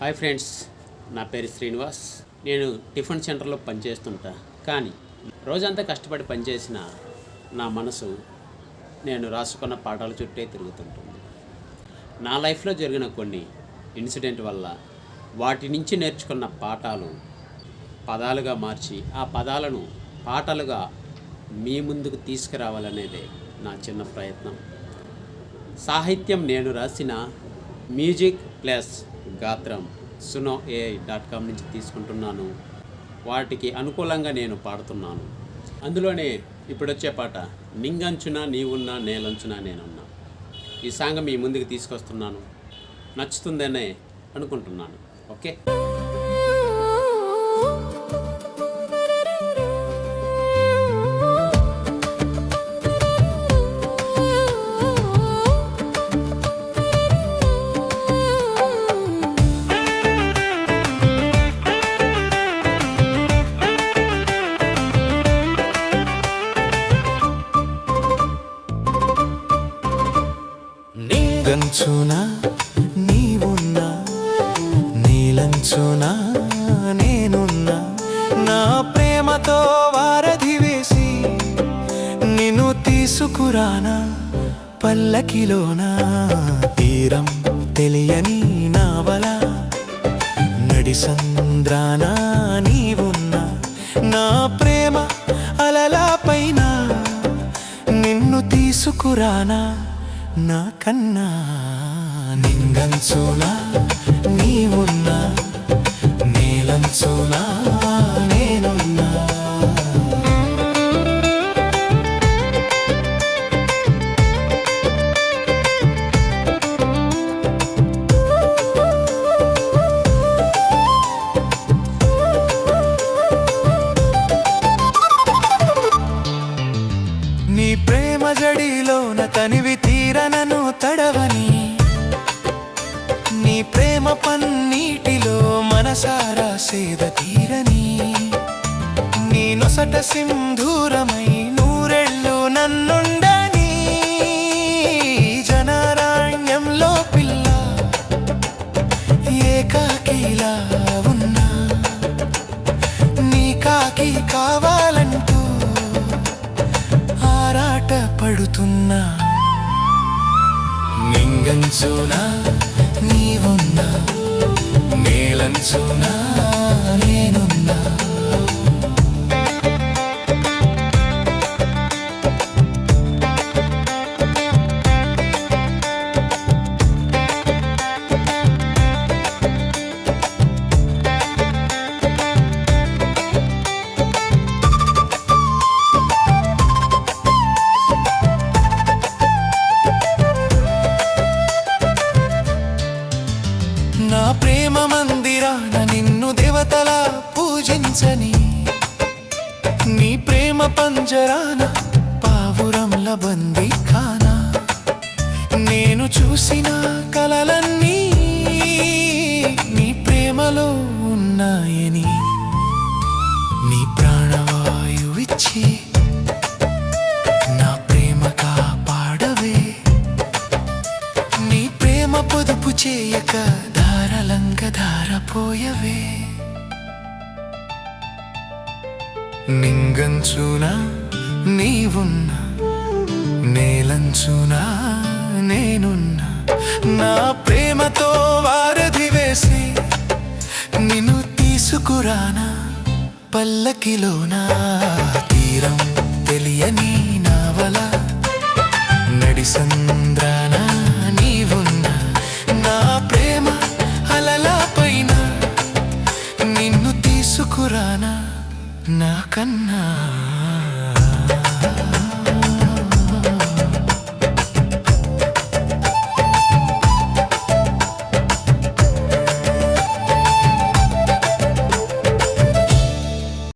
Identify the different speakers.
Speaker 1: Hi friends నా పేరు శ్రీనివాస్. నేను టిఫిన్ సెంటర్లో పనిచేస్తుంటా. కానీ రోజంతా కష్టపడి పనిచేసిన నా మనసు నేను రాసుకున్న పాఠాల చుట్టే తిరుగుతుంటుంది. నా లైఫ్లో జరిగిన కొన్ని ఇన్సిడెంట్ వల్ల వాటి నుంచి నేర్చుకున్న పాఠాలు పదాలుగా మార్చి ఆ పదాలను పాటలుగా మీ ముందుకు తీసుకురావాలనేదే నా చిన్న ప్రయత్నం. సాహిత్యం నేను రాసిన మ్యూజిక్ ప్లస్ గాత్రం సునో ఏఐ డాట్ కామ్ నుంచి తీసుకుంటున్నాను. వాటికి అనుకూలంగా నేను పాడుతున్నాను. అందులోనే ఇప్పుడు వచ్చే పాట నింగంచున నీవున్నా నేలంచున నేనున్నా ఈ సాంగ్ మీ ముందుకు తీసుకొస్తున్నాను. నచ్చుతుందనే అనుకుంటున్నాను. ఓకే?
Speaker 2: నింగంచున నీవున్నా నీలంచున నేనున్నా నా ప్రేమతో వారధి వేసి నిన్ను తీసుకురానా పల్లకిలోనా? తీరం తెలియని నావల నడిసంద్రాన నీవున్నా నా ప్రేమ అలలా పైన నిన్ను తీసుకురానా? నా కన్నా నింగంచునా నీవున్నా నీలంచునా ప్రేమ జడిలోన తనివి తీరనను తడవని. నీ ప్రేమ పన్నీటిలో మనసారా సేద తీరని. నీ నొసట సింధూరమై నూరెళ్ళు నన్నుండని. జనారాణ్యంలో పిల్ల ఏకాకిలా ఉన్నా. నీ కాకి కావాలంటూ వెతుకుతున్నా. నింగంచునా నీవున్నా నేలంచునా పూజించని నీ ప్రేమ పంజరాన పావురంల బందీ ఖానా నేను చూసిన కలలన్నీ నీ ప్రేమలో ఉన్నాయని నీ ప్రాణవాయువిచ్చి నా ప్రేమ కాపాడవే. నీ ప్రేమ పొదుపు చేయక ధారలంక ధారపోయవే. నింగంచునా నీవున్నా నేలంచునా నేనున్నా. నా ప్రేమతో వారధి వేసి నిన్ను తీసుకురానా పల్లకిలోనా. తీరం తెలియని నావల నడిసంద్రానా నీవున్నా. నా ప్రేమ అలలా పైన నిన్ను తీసుకురానా. నా కన్నా